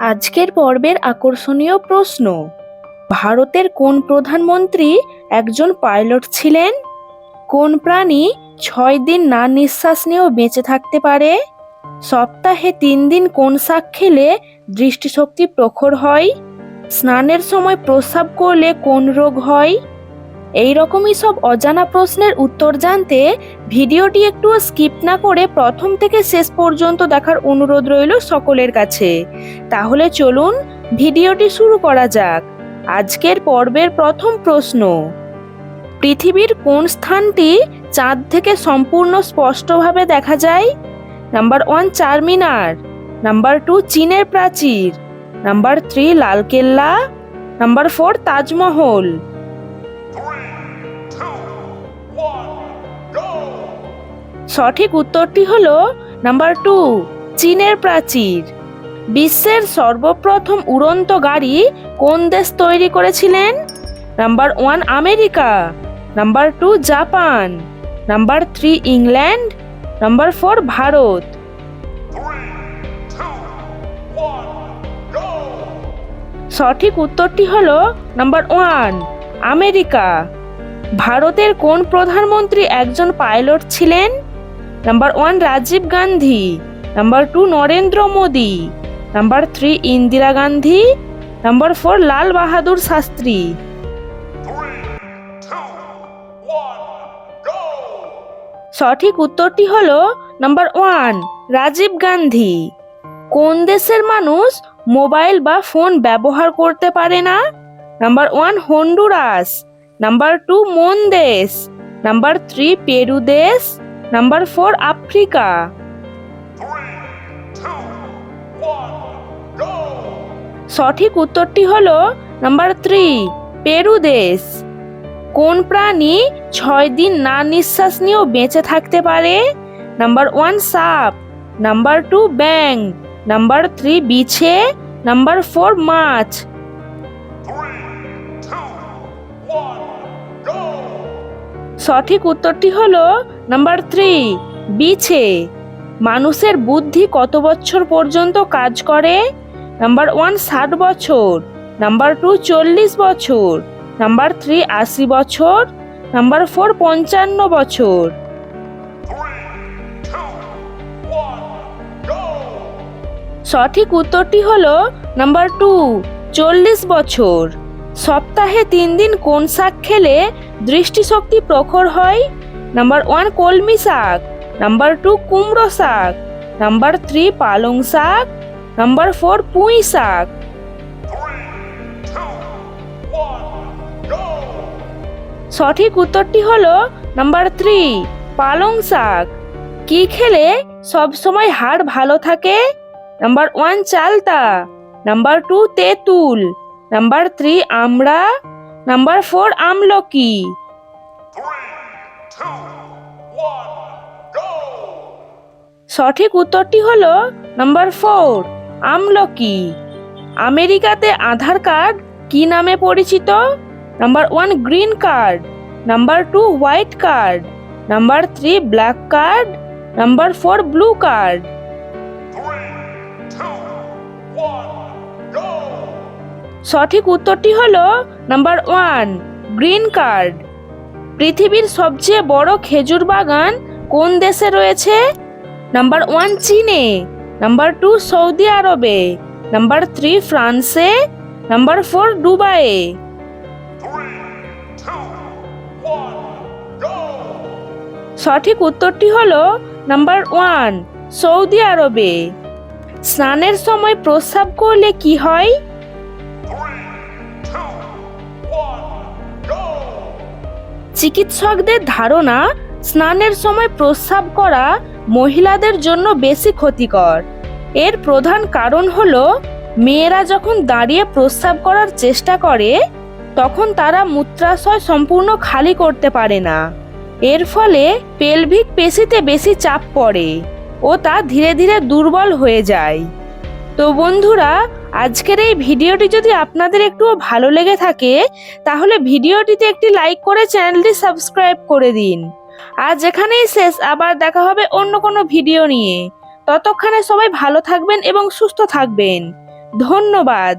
আজকের পর্বের আকর্ষণীয় প্রশ্ন, ভারতের কোন প্রধানমন্ত্রী একজন পাইলট ছিলেন? কোন প্রাণী ছয় দিন না নিঃশ্বাস নিয়েও বেঁচে থাকতে পারে? সপ্তাহে তিন দিন কোন শাক খেলে দৃষ্টিশক্তি প্রখর হয়? স্নানের সময় প্রস্রাব করলে কোন রোগ হয়? এই রকমই সব অজানা প্রশ্নের উত্তর জানতে ভিডিওটি একটু স্কিপ না করে প্রথম থেকে শেষ পর্যন্ত দেখার অনুরোধ রইল সকলের কাছে। তাহলে চলুন ভিডিওটি শুরু করা যাক। আজকের পর্বের প্রথম প্রশ্ন, পৃথিবীর কোন স্থানটি চাঁদ থেকে সম্পূর্ণ স্পষ্টভাবে দেখা যায়? Number one Charminar, number two চীনের প্রাচীর, number three Lal Qila, number four Taj Mahal. সঠিক উত্তরটি হল নাম্বার টু, চীনের প্রাচীর। বিশ্বের সর্বপ্রথম উড়ন্ত গাড়ি কোন দেশ তৈরি করেছিলেন? Number one, America. Number two, Japan. Number three, England. Number four, Bharat! সঠিক উত্তরটি হল নাম্বার ওয়ান, আমেরিকা। ভারতের কোন প্রধানমন্ত্রী একজন পাইলট ছিলেন? Number one Rajiv Gandhi number two Narendra Modi number three Indira Gandhi number four Lal Bahadur Shastri! সঠিক উত্তরটি হলো নাম্বার ওয়ান রাজীব গান্ধী কোন দেশের মানুষ মোবাইল বা ফোন ব্যবহার করতে পারে না? Number one Honduras number two মন দেশ নাম্বার থ্রি পেরু দেশ. Number four Africa! সঠিক উত্তরটি হল নাম্বার থ্রি পেরু দেশ। কোন প্রাণী ছয় দিন না নিঃশ্বাস নিয়েও বেঁচে থাকতে পারে? নাম্বার ওয়ান সাপ। নাম্বার টু ব্যাং নাম্বার থ্রি বিছে। নাম্বার ফোর মাছ। সঠিক উত্তরটি হলো নাম্বার থ্রি বিছে। মানুষের বুদ্ধি কত বছর পর্যন্ত কাজ করে? নাম্বার ওয়ান ষাট বছর। নাম্বার টু চল্লিশ বছর। নাম্বার থ্রি আশি বছর। নাম্বার ফোর পঞ্চান্ন বছর! সঠিক উত্তরটি হল নাম্বার টু চল্লিশ বছর। সপ্তাহে তিন দিন কোন শাক খেলে দৃষ্টিশক্তি প্রখর হয়? নাম্বার ওয়ান কলমি শাক, নাম্বার টু কুমড়ো শাক, নাম্বার থ্রি পালং শাক, নাম্বার ফোর পুঁই শাক! সঠিক উত্তরটি হলো নাম্বার থ্রি পালং শাক। কি খেলে সব সময় হাড় ভালো থাকে? নাম্বার ওয়ান চালতা, নাম্বার টু তেঁতুল নাম্বার থ্রি আমরা নাম্বার ফোর আমলকি! সঠিক উত্তরটি হলো নাম্বার ফোর আমলকি। আমেরিকাতে আধার কার্ড কি নামে পরিচিত? Number one green card. Number two white card. Number three black card. Number four blue card. সঠিক উত্তরটি হলো নাম্বার ওয়ান, গ্রিন কার্ড। পৃথিবীর সবচেয়ে বড় খেজুর বাগান কোন দেশে রয়েছে? নাম্বার ওয়ান, চীনে। নাম্বার টু, সৌদি আরবে। নাম্বার থ্রি, ফ্রান্সে। নাম্বার ফোর, দুবাইয়ে! সঠিক উত্তরটি হল নাম্বার ওয়ান, সৌদি আরবে। স্নানের সময় প্রস্রাব করলে কি হয়? চিকিৎসকদের ধারণা, স্নানের সময় প্রস্রাব করা মহিলাদের জন্য বেশি ক্ষতিকর। এর প্রধান কারণ হল, মেয়েরা যখন দাঁড়িয়ে প্রস্রাব করার চেষ্টা করে, তখন তারা মূত্রাশয় সম্পূর্ণ খালি করতে পারে না। এর ফলে পেলভিক পেশিতে বেশি চাপ পড়ে ও তা ধীরে ধীরে দুর্বল হয়ে যায়। তো বন্ধুরা আজকের এই ভিডিওটি যদি আপনাদের একটুও ভালো লেগে থাকে, তাহলে ভিডিওটিতে একটি লাইক করে চ্যানেলটি সাবস্ক্রাইব করে দিন। আজ এখানেই শেষ, আবার দেখা হবে অন্য কোনো ভিডিও নিয়ে। ততক্ষণে সবাই ভালো থাকবেন এবং সুস্থ থাকবেন। ধন্যবাদ।